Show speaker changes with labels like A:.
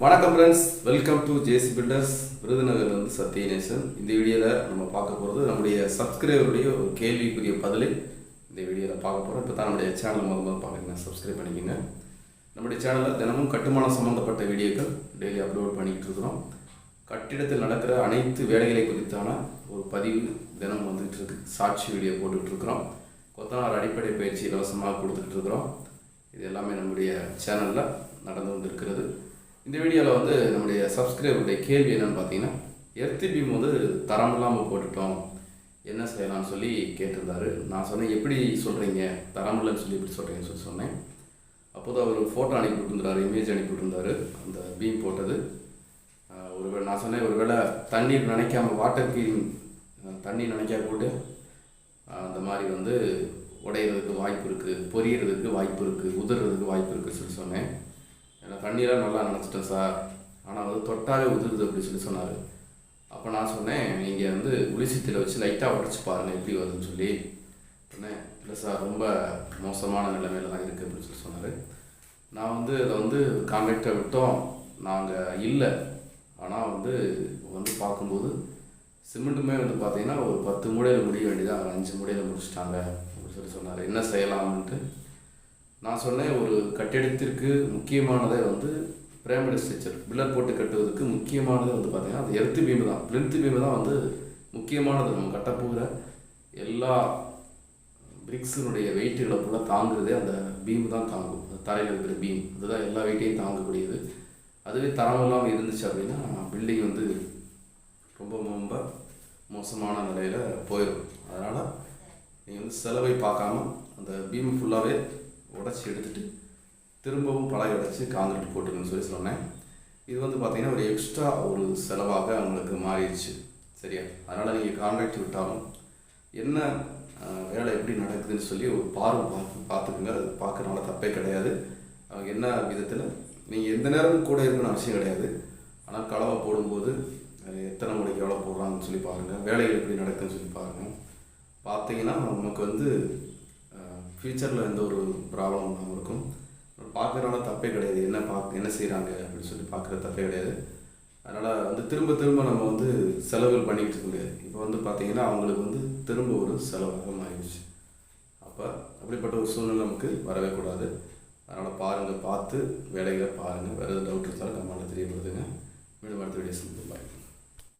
A: வணக்கம் friends welcome to JC builders விருதுநகர்லேருந்து Sathyanesan. இந்த வீடியோவில் நம்ம பார்க்க போகிறது நம்முடைய சப்ஸ்கிரைபருடைய ஒரு கேள்விக்குரிய பதிலை இந்த வீடியோவில் பார்க்க போகிறோம் இப்போ தான் நம்முடைய சேனல் முதல் முதல் பார்க்குறீங்க சப்ஸ்கிரைப் பண்ணிக்கோங்க. நம்முடைய சேனலில் தினமும் கட்டுமானம் சம்மந்தப்பட்ட வீடியோக்கள் டெய்லி அப்லோட் பண்ணிக்கிட்டு இருக்கிறோம். கட்டிடத்தில் நடக்கிற அனைத்து வேலைகளை குறித்தான ஒரு பதிவு தினம் வந்துகிட்டு இருக்கு. சாட்சி வீடியோ போட்டுக்கிட்டு இருக்கிறோம். கொத்தனார் அடிப்படை பயிற்சி இலவசமாக கொடுத்துட்ருக்குறோம் இருக்கிறோம். இது எல்லாமே நம்முடைய சேனலில் நடந்து கொண்டிருக்கிறது இந்த வீடியோவில் வந்து நம்முடைய சப்ஸ்கிரைபருடைய கேள்வி என்னென்னு பார்த்தீங்கன்னா எர்த்தி பீம் வந்து தரம் இல்லாமல் போட்டுட்டோம் என்ன செய்யலாம்னு சொல்லி கேட்டிருந்தாரு. நான் சொன்னேன் எப்படி சொல்கிறீங்க தரம் இல்லைன்னு சொல்லி எப்படி சொல்கிறீங்கன்னு சொல்லி சொன்னேன். அப்போது அவர் ஃபோட்டோ அனுப்பி விட்டுருந்தாரு இமேஜ் அனுப்பி விட்டுருந்தாரு அந்த பீம் போட்டது. ஒரு நான் சொன்னேன் ஒருவேளை தண்ணீர் நினைக்காம வாட்டர் கீலிங் தண்ணி நினைக்கா போட்டு அந்த மாதிரி வந்து உடையிறதுக்கு வாய்ப்பு இருக்குது பொரியறதுக்கு வாய்ப்பு இருக்குது உதிர்றதுக்கு வாய்ப்பு இருக்குதுன்னு சொல்லி சொன்னேன். ஏன்னா தண்ணீரெலாம் நல்லா நினச்சிட்டேன் சார். ஆனால் வந்து தொட்டாவே உதிருது அப்படின்னு சொல்லி சொன்னார். அப்போ நான் சொன்னேன் நீங்கள் வந்து உளிசித்தில் வச்சு லைட்டாக உடச்சி பாருங்கள் எப்படி வருதுன்னு சொல்லி. சொன்னேன் இல்லை சார் ரொம்ப மோசமான நிலைமையில தான் இருக்குது அப்படின்னு சொல்லி சொன்னார். நான் வந்து அதை வந்து கான்ட்ராக்டை விட்டோம். நாங்கள் இல்லை. ஆனால் வந்து வந்து பார்க்கும்போது சிமெண்ட்டுமே வந்து பார்த்தீங்கன்னா ஒரு பத்து மூடையில் முடிய வேண்டியதாக அஞ்சு மூடையில் முடிச்சிட்டாங்க அப்படின்னு சொல்லி சொன்னார். என்ன செய்யலாம்ன்ட்டு நான் சொன்னேன் ஒரு கட்டிடத்திற்கு முக்கியமானதே வந்து பிரேமட் ஸ்ட்ரக்சர் பில்லர் போட்டு கட்டுவதற்கு முக்கியமானது வந்து பார்த்தீங்கன்னா அது எர்த்து பீம் தான். பிளின்த்து பீம் தான் வந்து முக்கியமானது. நம்ம கட்டப்போகிற எல்லா பிரிக்ஸினுடைய வெயிட் ஃபுல்லாக தாங்குறதே அந்த பீம் தான் தாங்கும். அந்த தரையில் இருக்கிற பீம். அதுதான் எல்லா வெயிட்டையும் தாங்கக்கூடியது. அதுவே தரம் இல்லாமல் இருந்துச்சு அப்படின்னா பில்டிங் வந்து ரொம்ப ரொம்ப மோசமான நிலையில் போயிடும் அதனால் நீங்கள் வந்து செலவை பார்க்காம அந்த பீம் ஃபுல்லாகவே உடச்சி எடுத்துகிட்டு திரும்பவும் பழைய உடச்சி காங்கிரீட் போட்டுருன்னு சொல்லி சொன்னேன். இது வந்து பார்த்தீங்கன்னா ஒரு எக்ஸ்ட்ரா ஒரு செலவாக அவங்களுக்கு மாறிடுச்சு. சரியா? அதனால் நீங்கள் கான்ட்ராக்ட் விட்டாலும் என்ன வேலை எப்படி நடக்குதுன்னு சொல்லி ஒரு பார்வை பார்த்து பார்த்துக்குங்க. அது பார்க்குறனால தப்பே கிடையாது. அவங்க என்ன விதத்தில்? நீங்கள் எந்த நேரமும் கூட இருக்கணும்னு அவசியம் கிடையாது. ஆனால் கலவை போடும்போது எத்தனை மணிக்கு எவ்வளோ போடுறாங்கன்னு சொல்லி பாருங்கள் வேலைகள் எப்படி நடக்குதுன்னு சொல்லி பாருங்கள் பார்த்தீங்கன்னா நமக்கு வந்து ஃப்யூச்சரில் எந்த ஒரு ப்ராப்ளம் இல்லாமல் இருக்கும். பார்க்குறனால தப்பே கிடையாது. என்ன பார்க்க என்ன செய்கிறாங்க அப்படின்னு சொல்லி பார்க்குற தப்பே கிடையாது. அதனால் வந்து திரும்ப திரும்ப நம்ம வந்து செலவுகள் பண்ணிக்கிட்டு இருக்க முடியாது. இப்போ வந்து பார்த்திங்கன்னா அவங்களுக்கு வந்து திரும்ப ஒரு செலவாக மாறிடுச்சு. அப்போ அப்படிப்பட்ட ஒரு சூழ்நிலை நமக்கு வரவே கூடாது. அதனால் பாருங்கள் பார்த்து வேலைகளை பாருங்கள் வேறு எதாவது டவுட் இருந்தாலும் கமெண்ட்டில் தெரியப்படுதுங்க மீண்டும் அடுத்த வீடியோஸ் பாய்